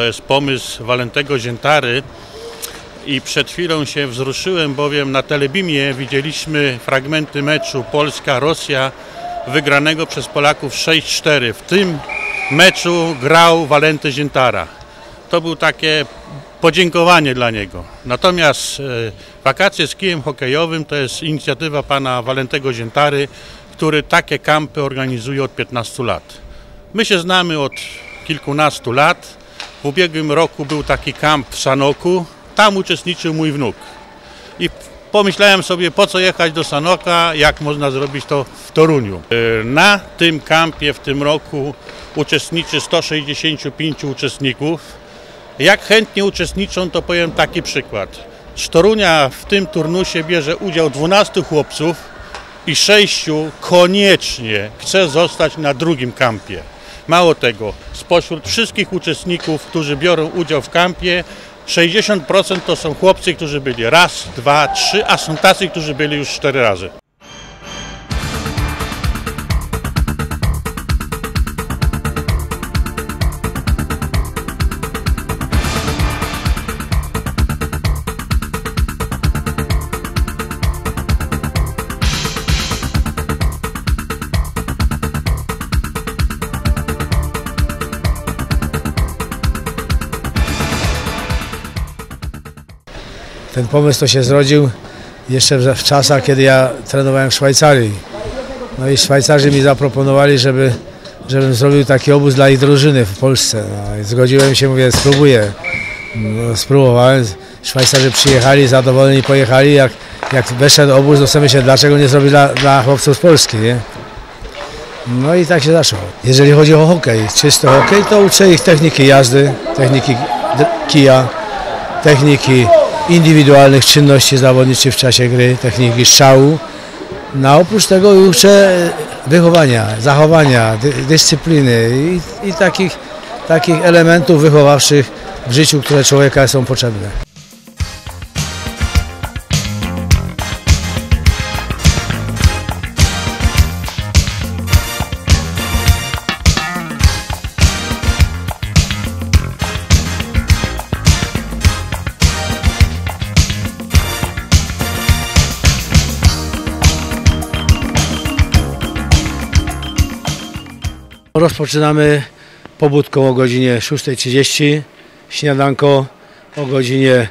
To jest pomysł Walentego Ziętary i przed chwilą się wzruszyłem, bowiem na Telebimie widzieliśmy fragmenty meczu Polska-Rosja wygranego przez Polaków 6-4. W tym meczu grał Walenty Ziętara. To był takie podziękowanie dla niego. Natomiast e, wakacje z kijem hokejowym to jest inicjatywa pana Walentego Ziętary, który takie kampy organizuje od 15 lat. My się znamy od kilkunastu lat. W ubiegłym roku był taki kamp w Sanoku. Tam uczestniczył mój wnuk. I pomyślałem sobie, po co jechać do Sanoka, jak można zrobić to w Toruniu. E, Na tym kampie w tym roku uczestniczy 165 uczestników. Jak chętnie uczestniczą, to powiem taki przykład. Z Torunia w tym turnusie bierze udział 12 chłopców i 6 koniecznie chce zostać na drugim kampie. Mało tego, spośród wszystkich uczestników, którzy biorą udział w kampie, 60% to są chłopcy, którzy byli raz, dwa, trzy, a są tacy, którzy byli już cztery razy. Ten pomysł to się zrodził jeszcze w, czasach, kiedy ja trenowałem w Szwajcarii. No i Szwajcarzy mi zaproponowali, żeby, żebym zrobił taki obóz dla ich drużyny w Polsce. No zgodziłem się, mówię, spróbuję. No, spróbowałem. Szwajcarzy przyjechali, zadowoleni pojechali. Jak, jak wyszedł obóz, to myślę, dlaczego nie zrobić dla, dla chłopców z Polski, nie? No i tak się zaczęło. Jeżeli chodzi o hokej, czysty hokej, to uczę ich techniki jazdy, techniki kija, techniki indywidualnych czynności zawodniczych w czasie gry, techniki strzału. No, oprócz tego uczę wychowania, zachowania, dy, dyscypliny i, i takich, takich elementów wychowawczych w życiu, które człowieka są potrzebne. Rozpoczynamy pobudką o godzinie 6.30, śniadanko o godzinie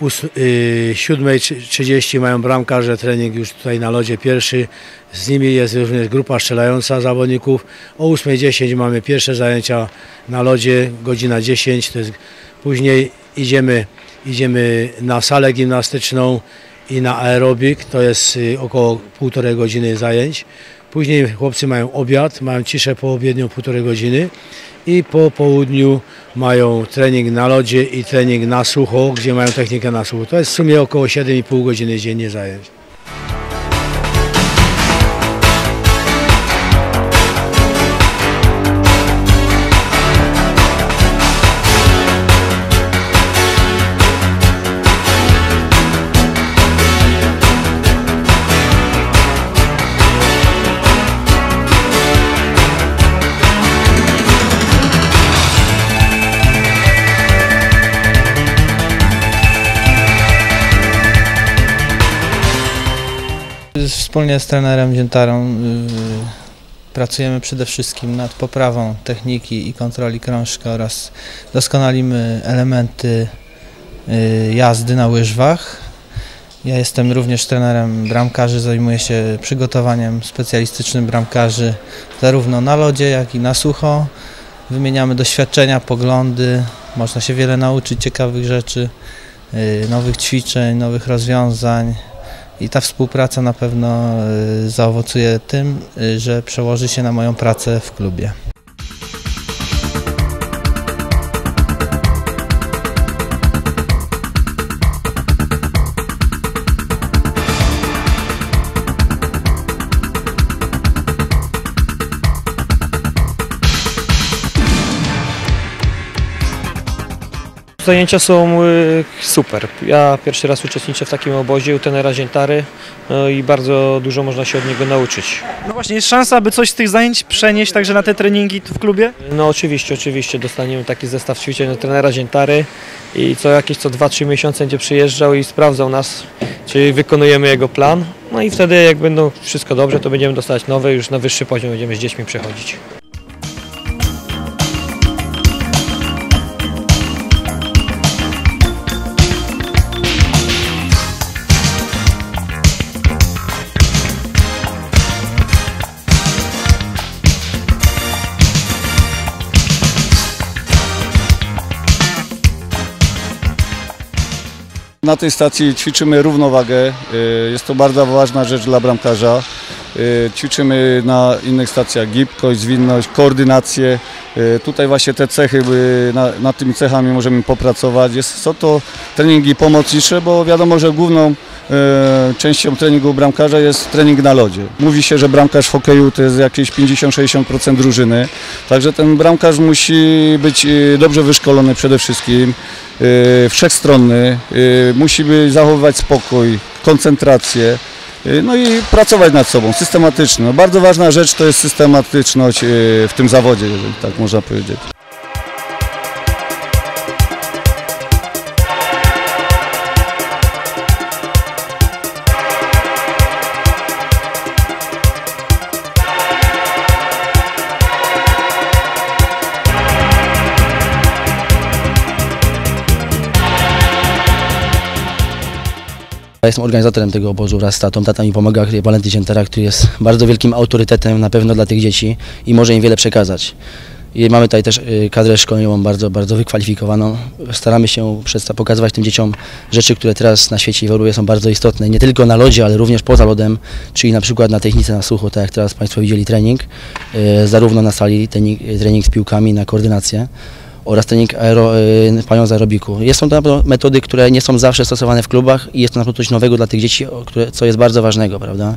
ós- y, 7.30 mają bramkarze, trening już tutaj na lodzie pierwszy, z nimi jest również grupa strzelająca zawodników. O 8.10 mamy pierwsze zajęcia na lodzie, godzina 10, to jest, później idziemy, idziemy na salę gimnastyczną i na aerobik, to jest y, około półtorej godziny zajęć. Później chłopcy mają obiad, mają ciszę poobiednią półtorej godziny i po południu mają trening na lodzie i trening na sucho, gdzie mają technikę na sucho. To jest w sumie około 7,5 godziny dziennie zajęć. Wspólnie z trenerem Dziętarą y, pracujemy przede wszystkim nad poprawą techniki i kontroli krążka oraz doskonalimy elementy y, jazdy na łyżwach. Ja jestem również trenerem bramkarzy, zajmuję się przygotowaniem specjalistycznym bramkarzy zarówno na lodzie, jak i na sucho. Wymieniamy doświadczenia, poglądy, można się wiele nauczyć ciekawych rzeczy, y, nowych ćwiczeń, nowych rozwiązań. I ta współpraca na pewno y, zaowocuje tym, y, że przełoży się na moją pracę w klubie. Zajęcia są y, super. Ja pierwszy raz uczestniczę w takim obozie u tenera Ziętary no i bardzo dużo można się od niego nauczyć. No właśnie, jest szansa, aby coś z tych zajęć przenieść także na te treningi tu w klubie? No oczywiście, oczywiście dostaniemy taki zestaw ćwiczeń od trenera Ziętary i co jakieś co 2-3 miesiące będzie przyjeżdżał i sprawdzał nas, czy wykonujemy jego plan. No i wtedy jak będą wszystko dobrze, to będziemy dostawać nowe, już na wyższy poziom będziemy z dziećmi przechodzić. Na tej stacji ćwiczymy równowagę. y, Jest to bardzo ważna rzecz dla bramkarza. Y, Ćwiczymy na innych stacjach gibkość, zwinność, koordynację. Y, Tutaj właśnie te cechy, y, na- nad tymi cechami możemy popracować. Jest, są to treningi pomocnicze, bo wiadomo, że główną częścią treningu bramkarza jest trening na lodzie. Mówi się, że bramkarz w hokeju to jest jakieś 50-60% drużyny, także ten bramkarz musi być dobrze wyszkolony przede wszystkim, wszechstronny, musi zachowywać spokój, koncentrację, no i pracować nad sobą systematycznie. No bardzo ważna rzecz to jest systematyczność y, w tym zawodzie, jeżeli tak można powiedzieć. Ja jestem organizatorem tego obozu wraz z tatą. Tata mi pomaga, Walenty Ziętara, który jest bardzo wielkim autorytetem na pewno dla tych dzieci i może im wiele przekazać. I mamy tutaj też y, kadrę szkoleniową bardzo, bardzo wykwalifikowaną. Staramy się pokazywać tym dzieciom rzeczy, które teraz na świecie ewoluuje, są bardzo istotne. Nie tylko na lodzie, ale również poza lodem, czyli na przykład na technice na sucho, tak jak teraz Państwo widzieli trening, y, zarówno na sali trening, trening z piłkami na koordynację oraz trening aero, y, panią z aerobiku. Jest to na pewno metody, które nie są zawsze stosowane w klubach i jest to na pewno coś nowego dla tych dzieci, które, co jest bardzo ważnego, prawda?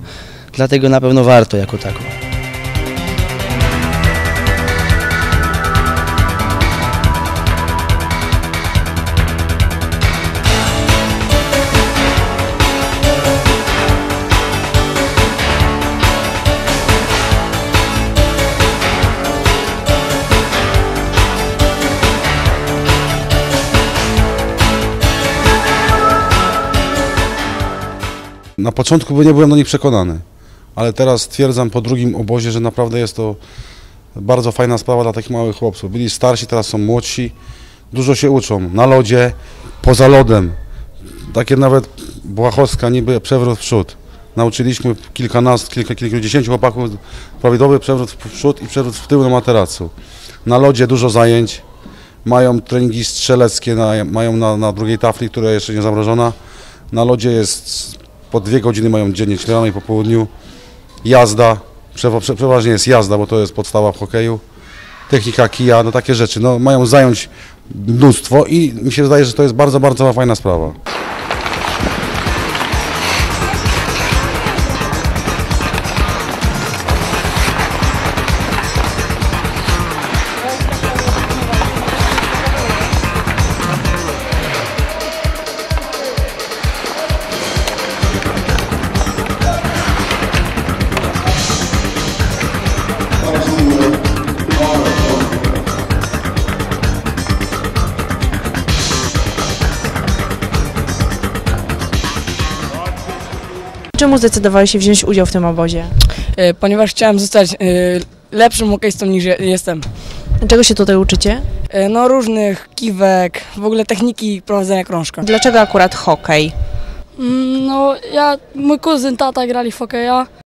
Dlatego na pewno warto jako tako. Na początku nie byłem do nich przekonany, ale teraz stwierdzam po drugim obozie, że naprawdę jest to bardzo fajna sprawa dla takich małych chłopców. Byli starsi, teraz są młodsi, dużo się uczą na lodzie, poza lodem. Takie nawet Błachowska, niby przewrót w przód. Nauczyliśmy kilkanastu, kilka, kilkudziesięciu chłopaków prawidłowy przewrót w przód i przewrót w tył na materacu. Na lodzie dużo zajęć, mają treningi strzeleckie, na, mają na, na drugiej tafli, która jeszcze nie zamrożona. Na lodzie jest po dwie godziny mają dziennie, czyli rano i po południu. Jazda, przewa- prze- przeważnie jest jazda, bo to jest podstawa w hokeju. Technika kija, no takie rzeczy. No, mają zająć mnóstwo i mi się wydaje, że to jest bardzo, bardzo fajna sprawa. Czemu zdecydowałeś się wziąć udział w tym obozie? E, ponieważ chciałem zostać e, lepszym hokeistą niż je- jestem. Czego się tutaj uczycie? E, No różnych kiwek, w ogóle techniki prowadzenia krążka. Dlaczego akurat hokej? Mm, No, ja, mój kuzyn, tata grali w hokeja